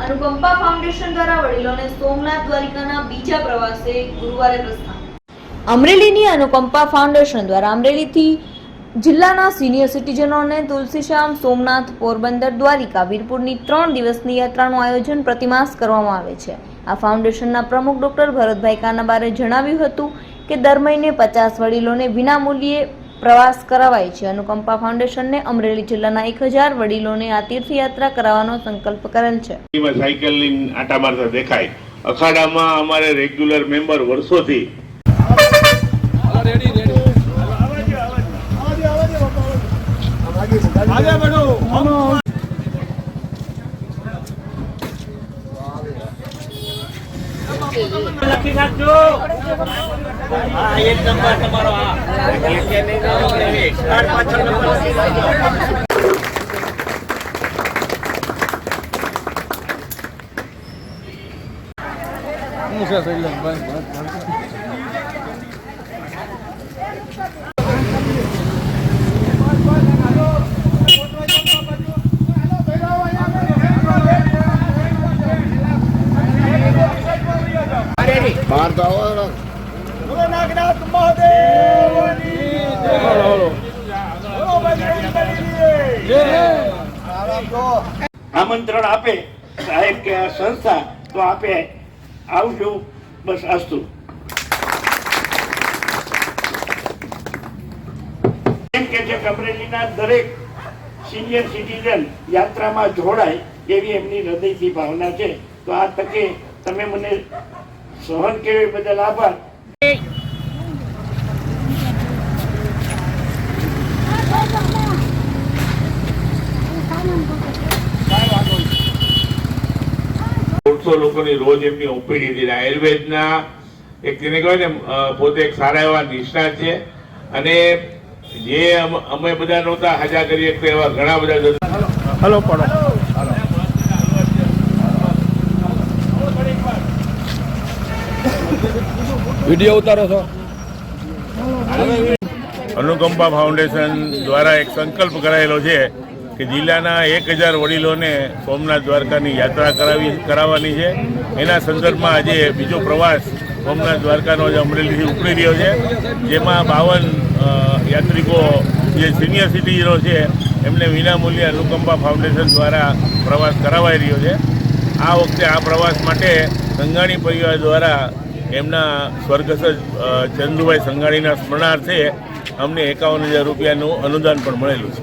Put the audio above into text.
અનુકંપા foundation દ્વારા વડીલોને સોમનાથ દ્વારિકાના બીજા પ્રવાસે ગુરુવારે પ્રસ્થાન. અમરેલીની અનુકંપા ફાઉન્ડેશન દ્વારા અમરેલીથી જિલ્લાના સિનિયર સિટીઝનોને તુલસીશ્યામ, સોમનાથ, પોરબંદર, દ્વારિકા, વીરપુરની ત્રણ દિવસની યાત્રાનું આયોજન પ્રતિમાસ કરવામાં આવે છે. આ ફાઉન્ડેશનના પ્રમુખ ડોક્ટર ભરતભાઈ કાનાબારે જણાવ્યું હતું કે દર મહિને પચાસ વડીલોને વિનામૂલ્યે પ્રવાસ કરાવાય છે. અનુકંપા ફાઉન્ડેશનને અમરેલી જિલ્લાના એક હજાર વડીલોને આ તીર્થયાત્રા કરાવવાનો સંકલ્પ કરેલ છે. એમાં સાયકલ લઈને આટા મારતા દેખાય. અખાડામાં અમારે રેગ્યુલર મેમ્બર વર્ષોથી લખી નાખજો હા એક નંબર તમારો આમંત્રણ આપે સાહેબ કે આ સંસ્થા તો આપે આવજો, બસ અસ્તુ. એમ કે છે કમરેલીના દરેક સિનિયર સિટીઝન યાત્રામાં જોડાય એવી એમની હૃદયથી ભાવના છે. તો આ તકે તમે મને સહન કેવી બદલ આભાર. દોઢસો લોકોની રોજ એમની ઓપીડી હતી આયુર્વેદના એક તેને કહેવાય ને પોતે એક સારા એવા નિષ્ણાત છે. અને જે અમે બધા નહોતા હાજા કરી શકતા એવા ઘણા બધા હલો પડો. વીડિયો ઉતારો છો. અનુકંપા ફાઉન્ડેશન દ્વારા એક સંકલ્પ કરાયેલો છે કે જિલ્લાના એક હજાર વડીલોને સોમનાથ દ્વારકાની યાત્રા કરાવી, કરાવવાની છે. એના સંદર્ભમાં આજે બીજો પ્રવાસ સોમનાથ દ્વારકાનો આજે અમરેલીથી ઉપડી રહ્યો છે. જેમાં બાવન યાત્રિકો, જે સિનિયર સિટીઝનો છે, એમને વિનામૂલ્યે અનુકંપા ફાઉન્ડેશન દ્વારા પ્રવાસ કરાવાઈ રહ્યો છે. આ વખતે આ પ્રવાસ માટે સંઘાણી પરિવાર દ્વારા એમના સ્વર્ગસ્થ ચંદુભાઈ સંઘાણીના સ્મરણાર્થે અમને એકાવન હજાર રૂપિયાનું અનુદાન પણ મળેલું છે.